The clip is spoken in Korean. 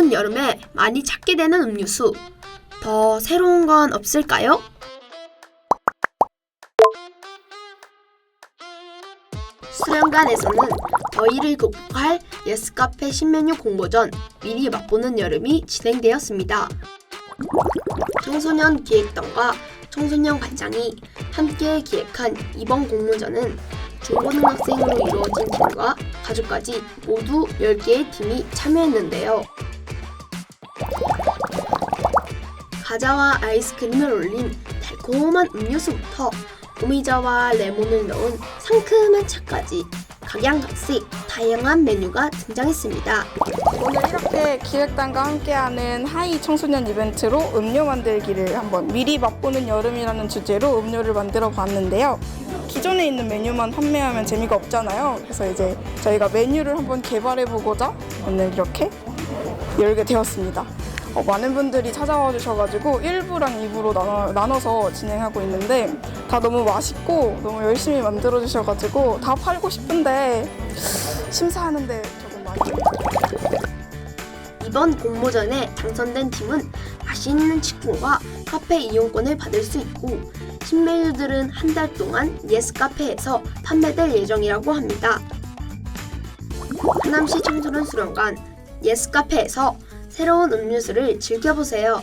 더운 여름에 많이 찾게 되는 음료수. 더 새로운 건 없을까요? 수련관에서는 더위를 극복할 예스카페 신메뉴 공모전 미리 맛보는 여름이 진행되었습니다. 청소년 기획단과 청소년 관장이 함께 기획한 이번 공모전은 중고등학생으로 이루어진 팀과 가족까지 모두 10개의 팀이 참여했는데요. 과자와 아이스크림을 올린 달콤한 음료수부터 오미자와 레몬을 넣은 상큼한 차까지 각양각색 다양한 메뉴가 등장했습니다. 오늘 이렇게 기획단과 함께하는 하이 청소년 이벤트로 음료 만들기를 한번 미리 맛보는 여름이라는 주제로 음료를 만들어 봤는데요. 기존에 있는 메뉴만 판매하면 재미가 없잖아요. 그래서 이제 저희가 메뉴를 한번 개발해 보고자 오늘 이렇게 열게 되었습니다. 어, 많은 분들이 찾아와 주셔가지고 1부랑 2부로 나눠, 나눠서 진행하고 있는데 다 너무 맛있고 너무 열심히 만들어 주셔가지고 다 팔고 싶은데 심사하는데 조금 많이 이번 공모전에 당선된 팀은 맛있는 치킨과 카페 이용권을 받을 수 있고 신메뉴들은 한 달 동안 예스 카페에서 판매될 예정이라고 합니다. 하남시 청소년 수련관 예스 카페에서 새로운 음료수를 즐겨보세요.